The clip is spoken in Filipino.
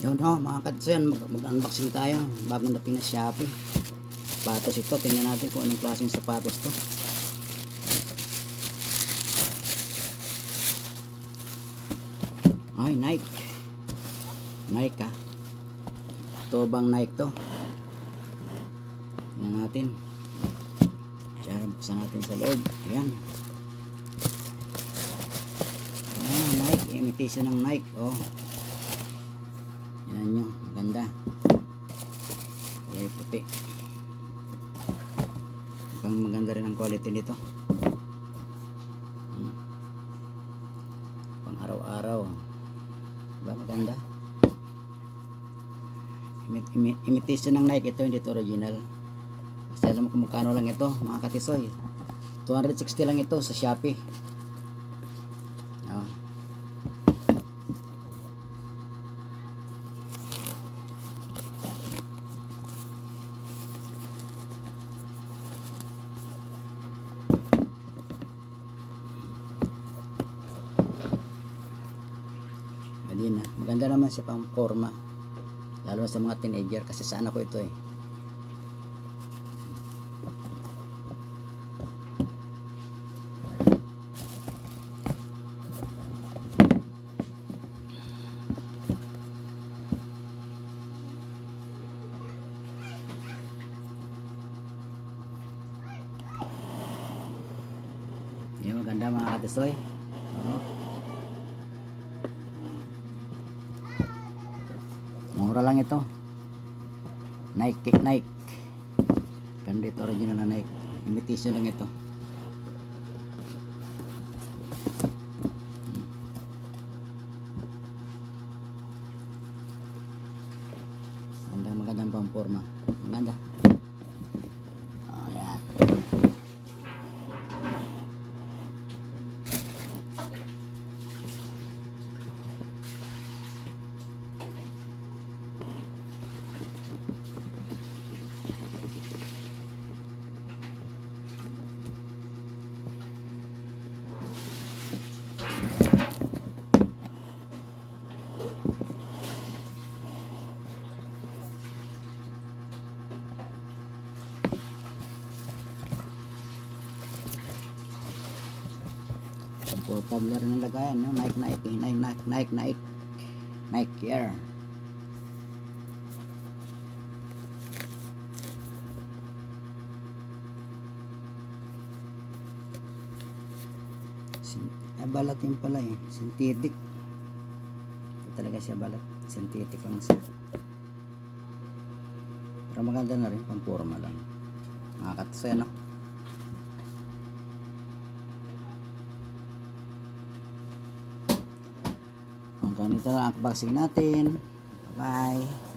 Yun ho, mga katsen, mag- mag-unboxing tayo. Dating na Shopee. Sapatos ito, tingnan natin kung anong klaseng sapatos to. Ay, Nike. Nike ah. Ito bang Nike to? Tingnan natin. Diyan, buksan natin sa loob. Ayan. Ah, Nike. Imitation ng Nike. Oh. Puti. Mukhang maganda rin ang quality nito. Hmm. Pang araw-araw. Diba maganda? Imi- imi- imitation ng Nike ito, hindi ito original. Kasi alam mo kung magkano lang ito, mga katisoy. 260 lang ito sa Shopee. Oh. Ayun na. Maganda naman siya pang forma. Lalo sa mga teenager kasi sa anak ko ito eh. Yung maganda mga katisoy. Oo. Mura lang ito. Nike, Nike. Ganda ito, original na Nike. Imitation lang ito. Magandang magandang pamporma. Maganda. Oh, yan. Comfortable rin ang lagayan. No? Nike, Nike, Nike, Nike, Nike, Nike. Nike Air. Ah, balat yun pala eh. Synthetic. Hindi talaga siya balat. Synthetic lang siya. Pero maganda na rin. Pampurma lang. Nakakatasaya no? Hanggang dito lang ang unboxing natin. Bye.